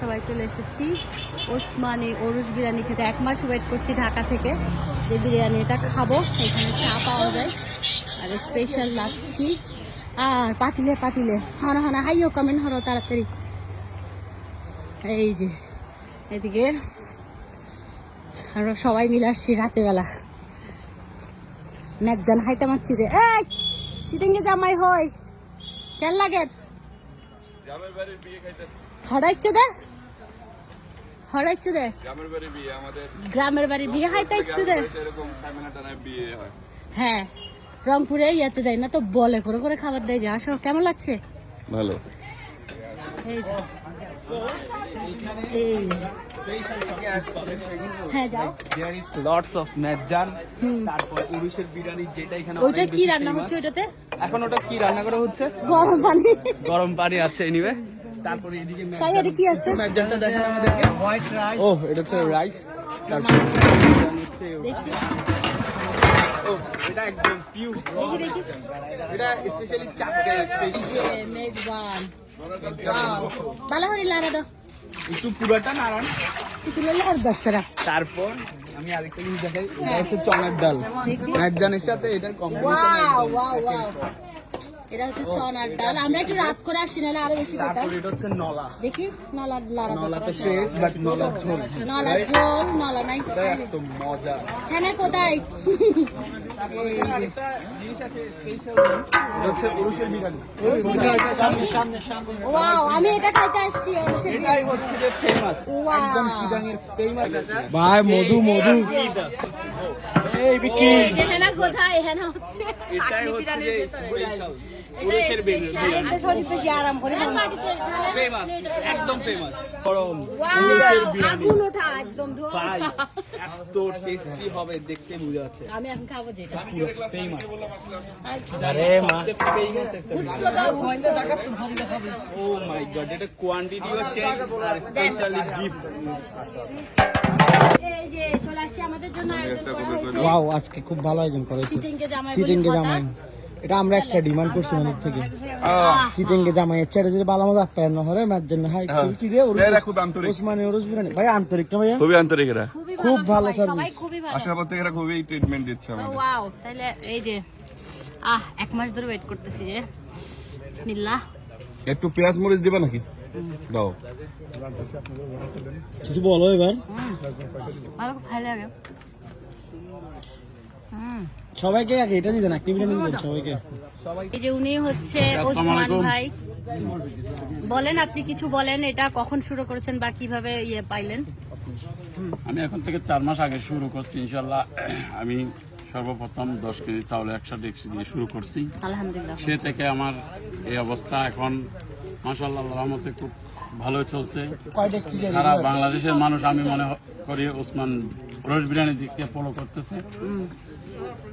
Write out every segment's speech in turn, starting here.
সবাই চলে এসেছি। ওরুস বিরিয়ানি খেতে। ওয়েট করছি ঢাকা থেকে। যে খাব, এখানে চা পাওয়া যায়। আর স্পেশাল আর পাতিলে পাতিলে। হাইও কমেন্ট তাড়াতাড়ি। এই যে, এদিকে আমরা সবাই মিলে আসছি রাতেবেলা। ম্যাকজান হাইতে মারছি রে এই, সিটিংয়ে জামাই হয় কেন লাগে? গ্রামের বাড়ির বিয়ে খাইতেছি। হড়াইছে দে। হড়াইছে দে। গ্রামের বাড়ির বিয়ে আমাদের গ্রামের বাড়ির বিয়ে হাইতে দে। এরকম ফ্যামিলিটা না বিয়ে হয়। হ্যাঁ রংপুরে ইয়াতে দেয় না তো বলে করে করে খাবার দেয় যে আসো কেমন লাগছে? ভালো। এই হ্যাঁ যাও। There is lots of মেজান হুম। তারপর উরুষের বিরিয়ানি যেটা এখানে ওইটা কি রান্না হচ্ছে ওইটাতে? এখন ওটা কি রান্না করা হচ্ছে? গরম পানি। গরম পানি আছে এনিওয়ে তারপরে এদিকে তাই এটা কি আছে? মেজানটা দেখেন আমাদেরকে। হোয়াইট রাইস ও এটা হচ্ছে রাইস তারপর হচ্ছে এটা একদম এটা স্পেশালি চাপকে স্পেশাল মেজবান ভালো দাও একটু পুরোটা নাড়ান একটু ললে আর তারপর আমি আরেকটা জিনিস দেখাই এটা হচ্ছে ডাল দেখি সাথে এটার কম্বিনেশন এটা হচ্ছে চনার ডাল। আমরা একটু রাত করে আসি নাহলে আরও বেশি পেতাম এটা হচ্ছে নলা। দেখি নলার লারা নলা তো শেষ বাট নলার ঝোল। নলা নাই। মজা। হ্যাঁ কোথায়? ভাই মধু মধু। এই হচ্ছে এটাই হচ্ছে যে স্পেশাল উরুষের বিরিয়ানি একটা শরীফে গিয়ে আরাম করে ফেমাস একদম ফেমাস গরম আগুন ওঠা একদম ধোঁয়া ভাই এত টেস্টি হবে দেখতে বোঝা যাচ্ছে আমি এখন খাব যেটা। ফেমাস আরে মা। ফেমাস একটা ও মাই গড এটা কোয়ান্টিটিও শেক আর স্পেশালি বিফ এই যে চলে আসছে আমাদের জন্য আয়োজন করা হয়েছে। ওয়াও আজকে খুব ভালো আয়োজন করেছে সিটিং কে জামাই। এটা আমরা এক্সট্রা ডিমান্ড করছি অনেক থেকে। কথা। জামাই চাইতে যদি ভালো মজা। পায় না হরে ম্যাচ জন্য হাই হ্যাঁ। কি দিয়ে খুব আন্তরিক। ওসমানী ওরস বিরিয়ানি। ভাই আন্তরিক না ভাইয়া? খুবই আন্তরিক এরা। খুব ভালো ভালো। আসার পর এরা খুবই ট্রিটমেন্ট দিচ্ছে আমাদের। ওয়াও তাহলে এই যে আহ এক মাস ধরে ওয়েট করতেছি যে। বিসমিল্লাহ। একটু পেঁয়াজ মরিচ দিবা নাকি? দাও। কিছু বলো এবার। খুব ভালো লাগে। হুম। সবাইকে আগে এটা দিতেন বিরিয়ানি দিতেন সবাইকে। এই যে উনি হচ্ছে ওসমান ভাই। বলেন আপনি কিছু বলেন এটা কখন শুরু করেছেন বা কীভাবে ইয়ে পাইলেন? আমি এখন থেকে চার মাস আগে শুরু করছি ইনশাল্লাহ আমি সর্বপ্রথম দশ কেজি চাউল একশো ডেক্সি দিয়ে শুরু করছি। সে থেকে আমার এই অবস্থা এখন মাসাল্লাহ রহমতে খুব ভালো চলছে। সারা বাংলাদেশের মানুষ আমি মনে করি ওসমান রোজ বিরিয়ানি দিকে ফলো করতেছে।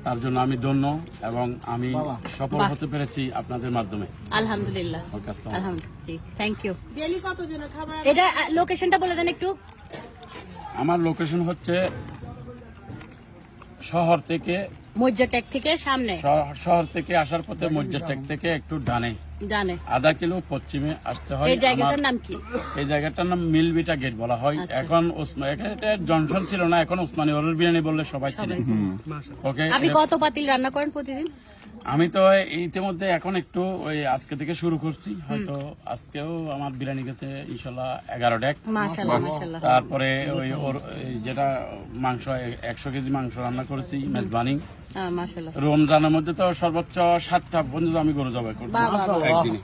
তার জন্য আমি ধন্য এবং আমি সফল হতে পেরেছি আপনাদের মাধ্যমে। আলহামদুলিল্লাহ। আলহামদুলিল্লাহ। থ্যাংক ইউ এটা লোকেশনটা বলে দেন একটু। আমার লোকেশন হচ্ছে শহর থেকে মজ্জাটেক থেকে সামনে? শহর- থেকে আসার পথে মজ্জাটেক থেকে একটু ডানে। আধা কিলো পশ্চিমে আসতে হয় এই জায়গাটার নাম কি? এই জায়গাটার নাম মিলবিটা গেট বলা হয়। আচ্ছা। এখন এটা জনসন ছিল না এখন ওসমানী ওরুর বিরিয়ানি বললে সবাই চিনে। ওকে আপনি কত পাতিল রান্না করেন প্রতিদিন? আমি তো ইতিমধ্যে এখন একটু ওই আজকে থেকে শুরু করছি। হয়তো আজকেও আমার বিরিয়ানি গেছে ইনশাল্লাহ এগারো ডেক তারপরে ওই ওর যেটা মাংস একশো কেজি মাংস রান্না করেছি মেজবানি। রমজানের মধ্যে তো সর্বোচ্চ সাতটা পর্যন্ত আমি গরু জবাই করছি। একদিনে।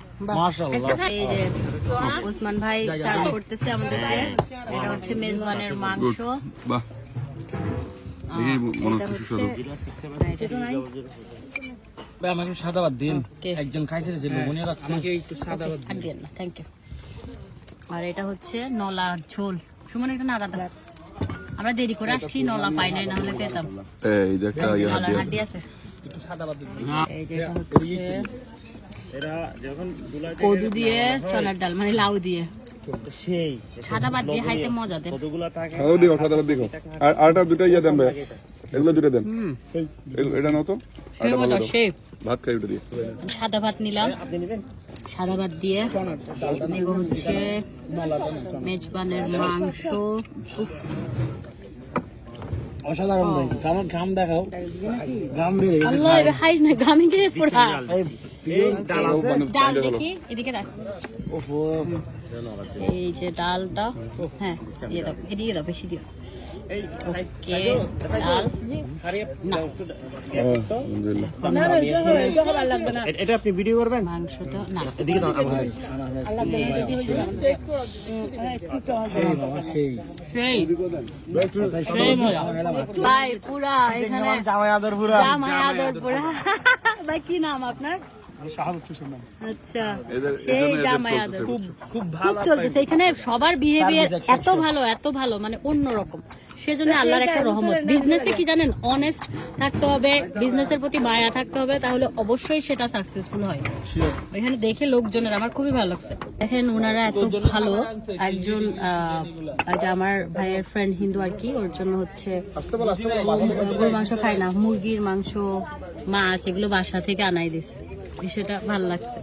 ওসমান ভাই করতেছে আমাদেরকে এটা হচ্ছে মেজবানের মাংস। বাহ। দেখি মনে হচ্ছে সুস্বাদু। ভাই আমাকে একটু সাদা ভাত দিন। একজন খাইছে যে লবণীয় রাখছে। আমাকে একটু সাদা ভাত দিয়েন না থ্যাংক ইউ আর এটা হচ্ছে নলা ঝোল। সুমন এটা নাড়াটা আমরা দেরি করে আসছি নলা পাই নাই না হলে পেতাম। এই দেখ একটা হাড্ডি আছে। একটু সাদা ভাত দিন। এই যে এটা হচ্ছে কদু দিয়ে চনার ডাল মানে লাউ দিয়ে। সেই সাদা ভাত দিয়ে খাইতে মজা দেয় সাদা ভাত দেখো। আর আরটা দুটো ইয়ে দেন ভাই। এগুলো দুটো দেন। এটা নাও তো। ভাত খাই ওটা দিয়ে। সাদা ভাত নিলাম। সাদা ভাত দিয়ে নেব হচ্ছে মেজবানের মাংস। অসাধারণ ভাই আমার ঘাম দেখাও। ঘাম বেড়ে গেছে আল্লাহ এবার হাই না গামি গিয়ে পুরা ডাল আছে? ডাল দেখি এদিকে রাখ। ওফো। এই যে ডালটা হ্যাঁ দিয়ে দাও এদিকে দাও বেশি দিও। ওকে ডাল। না। আলহামদুলিল্লাহ। এটা আপনি ভিডিও করবেন? মাংসটা না। এদিকে দাও আমার সেই সেই। সেই। মজা ভাই পুরা এখানে জামাই আদর পুরা। জামাই আদর পুরা। ভাই কি নাম আপনার? আচ্ছা সেই জামাই আদর খুব। খুব খুব চলতেছে। এখানে সবার বিহেভিয়ার এত ভালো এত ভালো মানে অন্যরকম। সেজন্য আল্লাহর একটা রহমত। বিজনেসে কি জানেন? অনেস্ট থাকতে হবে বিজনেসের প্রতি মায়া থাকতে হবে তাহলে অবশ্যই সেটা সাকসেসফুল হয়। এখানে দেখে লোকজনের আমার খুবই ভালো লাগছে। দেখেন ওনারা এত ভালো। একজন আমার ভাইয়ের ফ্রেন্ড হিন্দু আর কি ওর জন্য হচ্ছে গরুর মাংস খায় না মুরগির মাংস মাছ এগুলো বাসা থেকে আনাই দিছে। বিষয়টা ভালো লাগছে।